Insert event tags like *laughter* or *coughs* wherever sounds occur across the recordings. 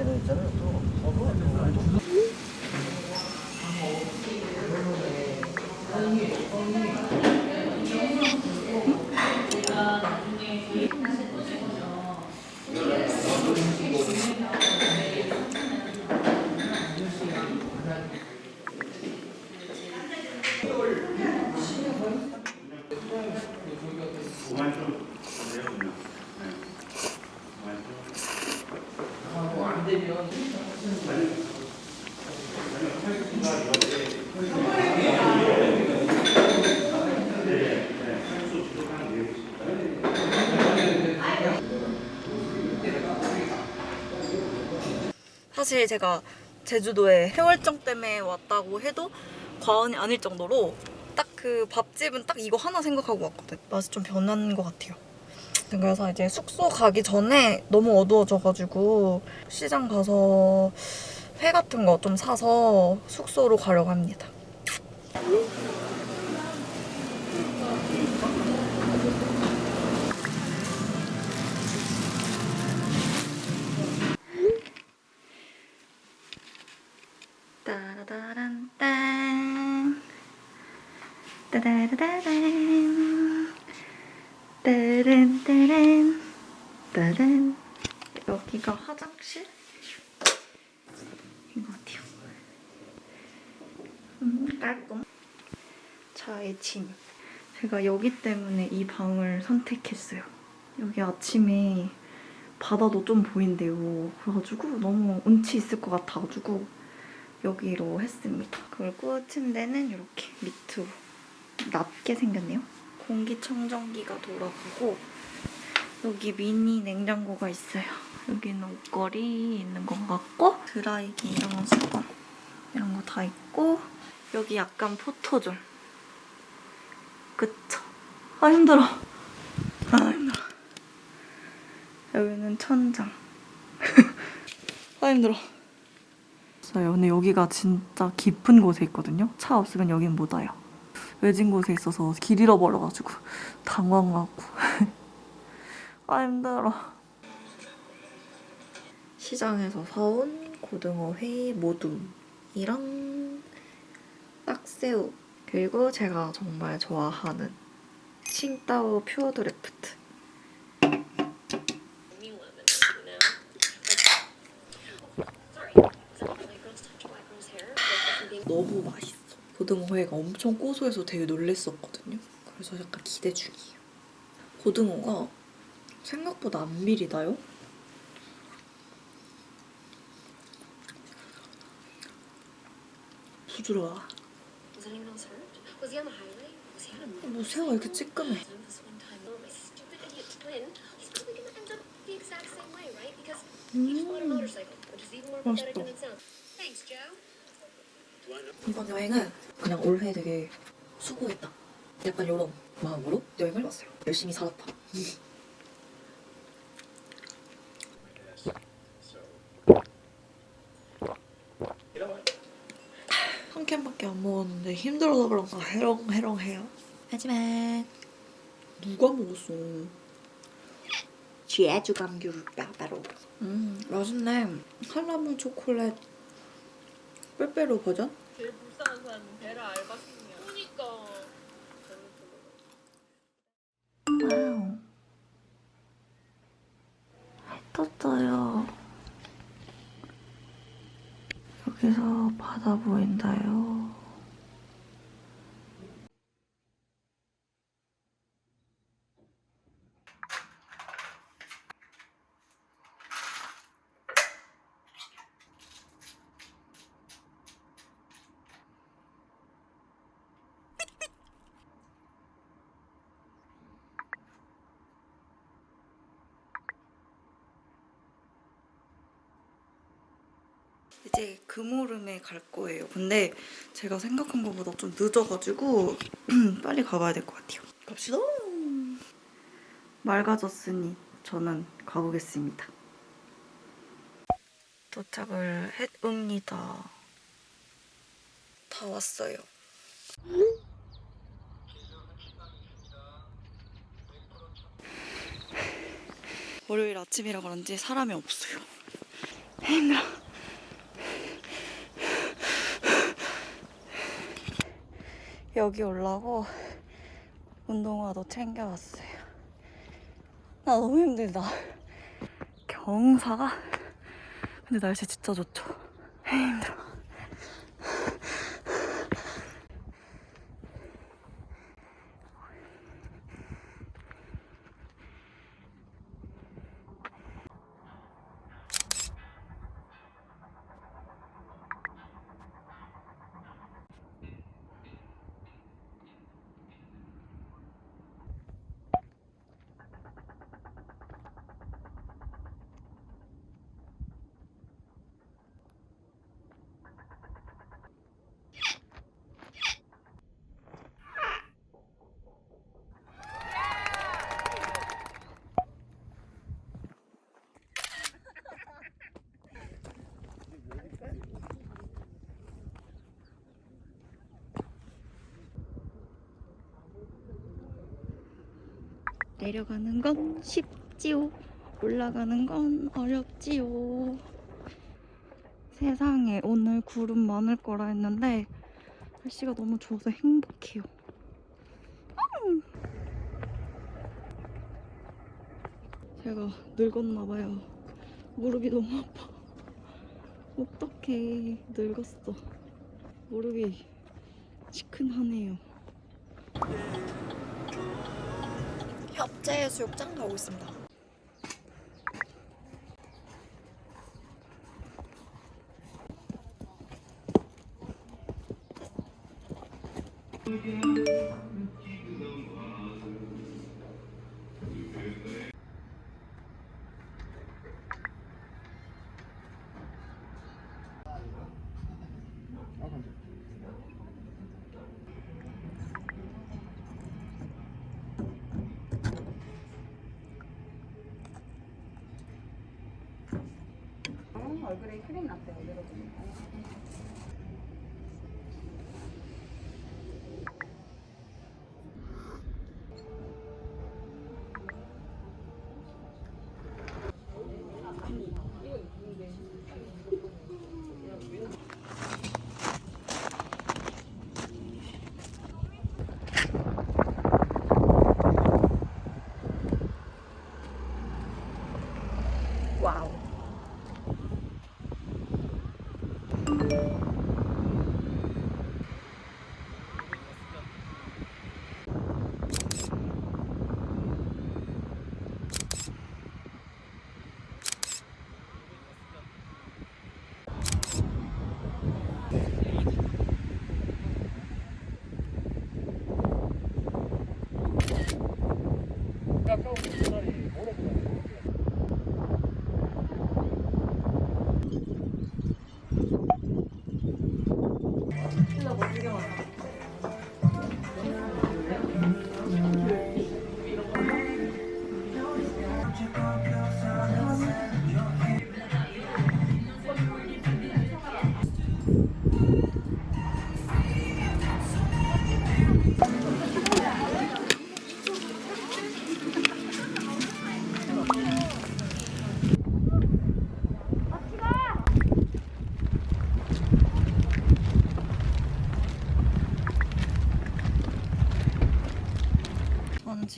되는 있잖아요. 또. 사실 제가 제주도에 해월정 때문에 왔다고 해도 과언이 아닐 정도로 딱 그 밥집은 딱 이거 하나 생각하고 왔거든. 맛이 좀 변한 것 같아요. 그래서 이제 숙소 가기 전에 너무 어두워져가지고 시장 가서 회 같은 거 좀 사서 숙소로 가려고 합니다. 따라라란 따란 따란 따란 여기가 화장실? 이거 어디요? 음, 깔끔 저의 짐 제가 여기 때문에 이 방을 선택했어요 여기 아침에 바다도 좀 보인대요 그래가지고 너무 운치 있을 것 같아가지고 여기로 했습니다. 그리고 침대는 이렇게 밑으로 낮게 생겼네요. 공기청정기가 돌아가고 여기 미니 냉장고가 있어요. 여기는 옷걸이 있는 것 같고 드라이기랑 수건 이런 거 다 있고 여기 약간 포토존 그쵸? 아 힘들어 아 힘들어 여기는 천장 *laughs* 아 힘들어. 근데 여기가 진짜 깊은 곳에 있거든요. 차 없으면 여긴 못 와요. 외진 곳에 있어서 길 잃어버려가지고 당황하고. *laughs* 아 힘들어. 시장에서 사온 고등어 회 모둠이랑 딱새우. 그리고 제가 정말 좋아하는 칭따오 퓨어 드래프트 고등어회가 엄청 고소해서 되게 놀랬었거든요. 그래서 약간 기대 중이에요. 고등어가 생각보다 안 비리다요? 부드러워. 뭐 새우가 이렇게 찌끔해. time? Oh, 이번 여행은 그냥 올해 되게 수고했다. 약간 이런 마음으로 여행을 왔어요. 열심히 살았다. 한 캔밖에 안 먹었는데 힘들어서 그런가 해롱해롱해요. 하지만 누가 먹었어? 제주 감귤 따로. 음 맛있네. 한라봉 초콜릿 빼빼로 버전? 제일 불쌍한 사람은 베라 알바생이야. 그러니까. 와우. 해 떴어요. 여기서 바다 보인다요. 이제 금오름에 갈 거예요. 근데 제가 생각한 것보다 좀 늦어가지고 *clears throat* 빨리 가봐야 될 것 같아요. 갑시다. 맑아졌으니 저는 가보겠습니다. 도착을 했습니다. 다 왔어요. *sighs* 월요일 아침이라 그런지 사람이 없어요. 힘들어. 여기 올라고 운동화도 챙겨왔어요. 나 너무 힘들다. 경사가 근데 날씨 진짜 좋죠. *laughs* 힘들어. 내려가는 건 쉽지요. 올라가는 건 어렵지요. 세상에 오늘 구름 많을 거라 했는데 날씨가 너무 좋아서 행복해요. 음. 제가 늙었나 봐요. 무릎이 너무 아파. 어떡해. 늙었어. 무릎이 시큰하네요. 협재해수욕장 가고 있습니다. 와우.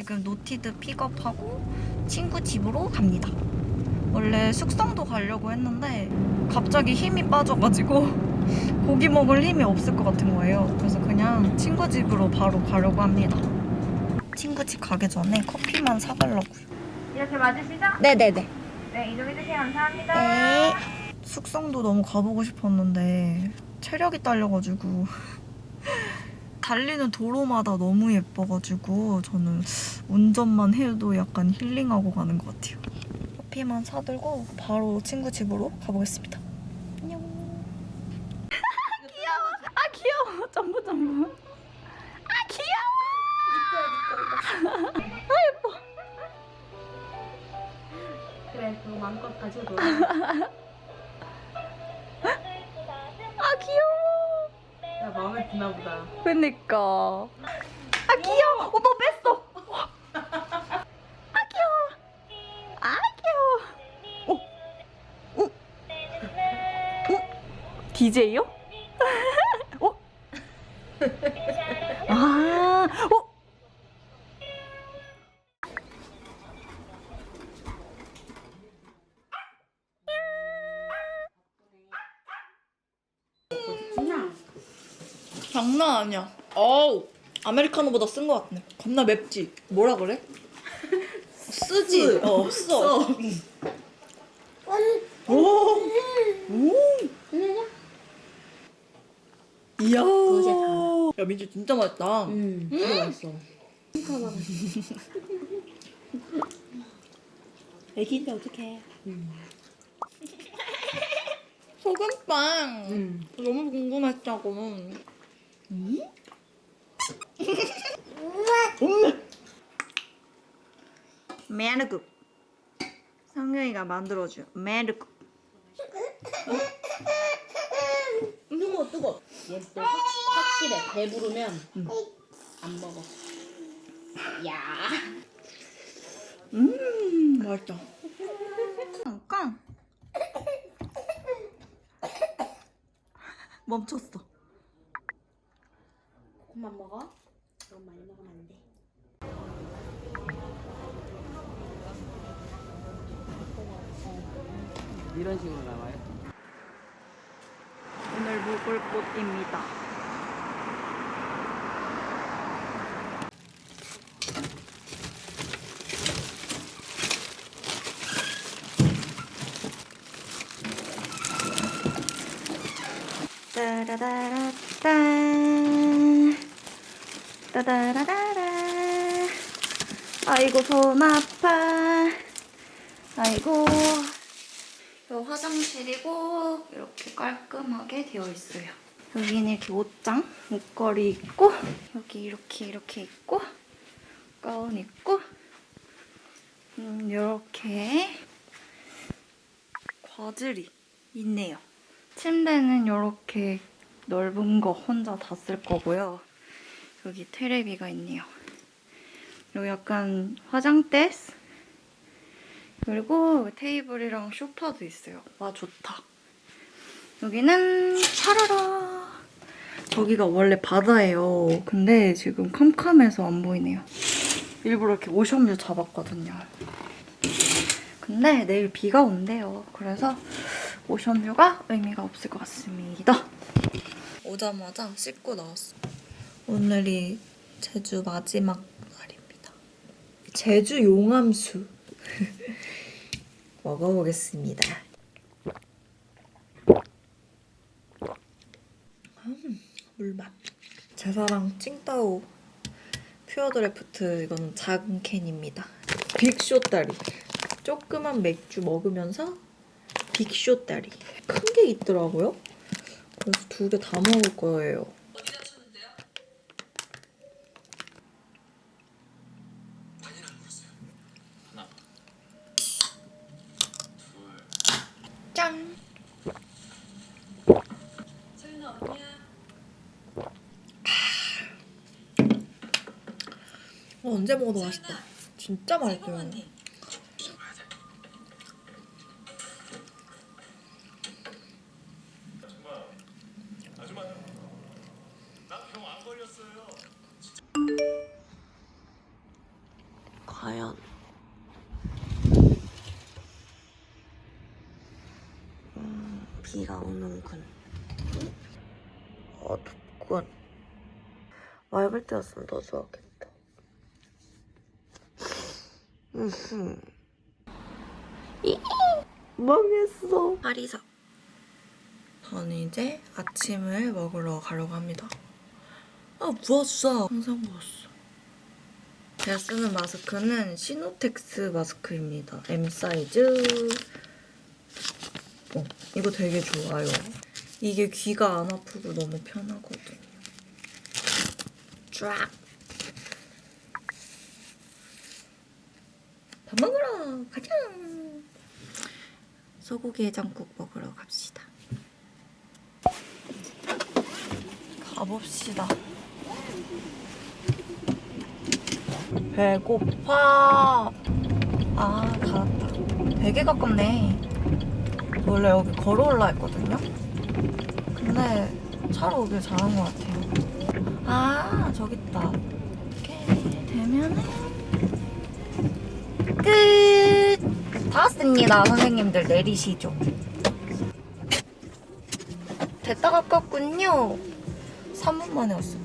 지금 노티드 픽업하고 친구 집으로 갑니다. 원래 숙성도 가려고 했는데 갑자기 힘이 빠져가지고 *laughs* 고기 먹을 힘이 없을 것 같은 거예요. 그래서 그냥 친구 집으로 바로 가려고 합니다. 친구 집 가기 전에 커피만 사가려고요. 이렇게 맞으시죠? 네네네. 네, 이동해주세요. 감사합니다. 네. 숙성도 너무 가보고 싶었는데 체력이 딸려가지고 *laughs* 달리는 도로마다 너무 예뻐가지고 저는 운전만 해도 약간 힐링하고 가는 것 같아요. 커피만 사들고 바로 친구 집으로 가보겠습니다. DJ요? *laughs* 어? 아, 어? 장난 아니야. 어우, 아메리카노보다 쓴 것 같네. 겁나 맵지? 뭐라 그래? *laughs* 쓰지? 어, 써. 오! 오! 이야. 야, 민지 진짜 맛있다. 응 되게 맛있어 *laughs* 애기인데 어떡해 *laughs* 소금빵. 응 너무 궁금했다고. 음? 메르국. 성경이가 만들어준 메르국. 뜨거 뜨거 확실해 배부르면 안 먹어 야 음, 맛있다. 잠깐. 멈췄어. 그만 먹어 너무 많이 먹으면 안 돼 이런 식으로 나와요? 오늘 묵을 꽃입니다. 따라라라따 따다라라라 아이고 손 아파 아이고 요 화장실이고 이렇게 깔끔하게 되어 있어요. 여기는 이렇게 옷장, 목걸이 있고 여기 이렇게 이렇게 있고 가운 있고 음, 이렇게 과즐이 있네요. 침대는 이렇게 넓은 거 혼자 다 쓸 거고요. 여기 테레비가 있네요. 여기 약간 화장대 그리고 테이블이랑 소파도 있어요. 와 좋다. 여기는 차라라. 저기가 원래 바다예요. 근데 지금 캄캄해서 안 보이네요. 일부러 이렇게 오션뷰 잡았거든요. 근데 내일 비가 온대요. 그래서 오션뷰가 의미가 없을 것 같습니다. 오자마자 씻고 나왔어. 오늘이 제주 마지막 날입니다. 제주 용암수. *laughs* 먹어보겠습니다. 음, 물맛. 제 사랑 칭따오 퓨어 드래프트 이건 작은 캔입니다. 빅쇼다리. 조그만 맥주 먹으면서 빅쇼다리. 큰 게 있더라고요. 그래서 두 개 다 먹을 거예요. 짠! 어, 언제 먹어도 맛있다. 진짜 맛있어요. 과연 음, 비가 오는군. 어둡군. 맑을 때였으면 더 좋았겠다. 이 망했어. 파리사. 저는 이제 아침을 먹으러 가려고 합니다. 아, 부었어. 항상 부었어. 제가 쓰는 마스크는 시노텍스 마스크입니다. M 사이즈. 어, 이거 되게 좋아요. 이게 귀가 안 아프고 너무 편하거든요. 쫙. 밥 먹으러 가자. 소고기 해장국 먹으러 갑시다. 가봅시다. 배고파. 아, 닿았다. 되게 가깝네. 원래 여기 걸어 올라 했거든요. 근데 차로 오길 잘한 것 같아요. 아, 저기 있다. 이렇게 되면은 끝. 다 왔습니다, 선생님들 내리시죠. 됐다 가깝군요. 3분 만에 왔어요.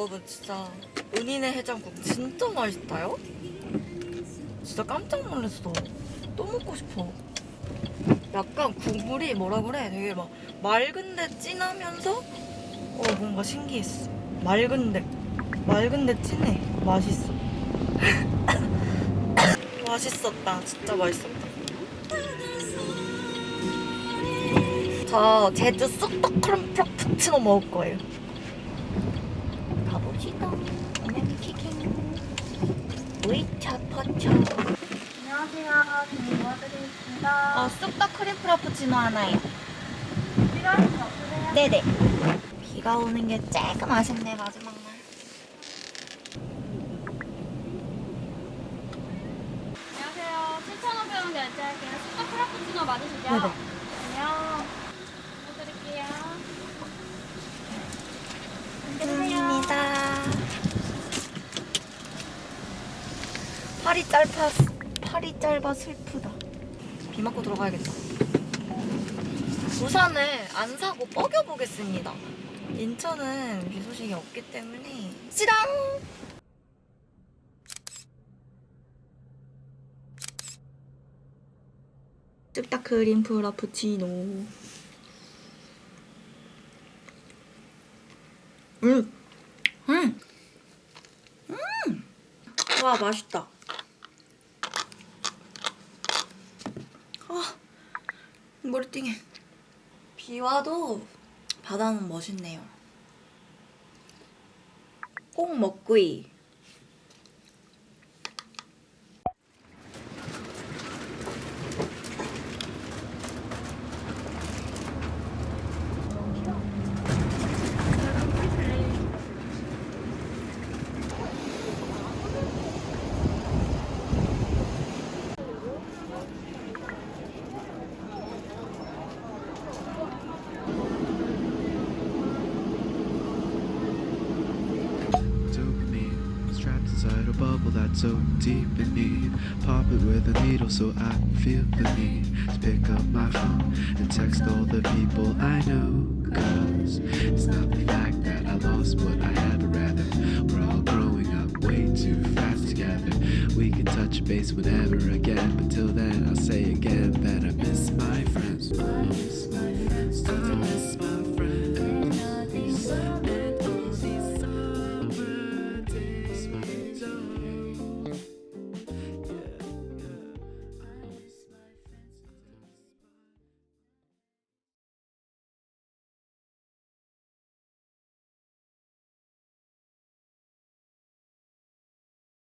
여러분 진짜 은인의 해장국 진짜 맛있다요? 진짜 깜짝 놀랐어. 또 먹고 싶어. 약간 국물이 뭐라 그래? 되게 막 맑은데 진하면서 어 뭔가 신기했어. 맑은데 맑은데 진해. 맛있어. *coughs* 맛있었다. 진짜 맛있었다. 저 제주 쑥떡 크림 프라푸치노 먹을 거예요. 가봅시다. 어메미키킹. 으이차 퍼쳐. 안녕하세요. 도와드리겠습니다. 어, 쑥떡 크림 프라푸치노 하나요. 필요하신 거 없으세요? 네네. 비가 오는 게 조금 아쉽네 마지막 날. 안녕하세요. 7,500원 결제할게요. 슈퍼 프라푸치노 맞으시죠? 네네. 안녕. 드릴게요. 감사합니다. 팔이 짧아 팔이 짧아 슬프다. 비 맞고 들어가야겠다. 우산을 안 사고 뻐겨 보겠습니다. 인천은 비 소식이 없기 때문에 찌랑. 뚝딱 크림 프라푸치노. 음. 음. 음. 와, 맛있다. 아, 머리띵해. 비 와도 바다는 멋있네요. 꼭 먹구이. So deep in me. Pop it with a needle so I can feel the need to pick up my phone and text all the people I know. Cause it's not the fact that I lost what I had, but rather we're all growing up way too fast together. We can touch base whenever again,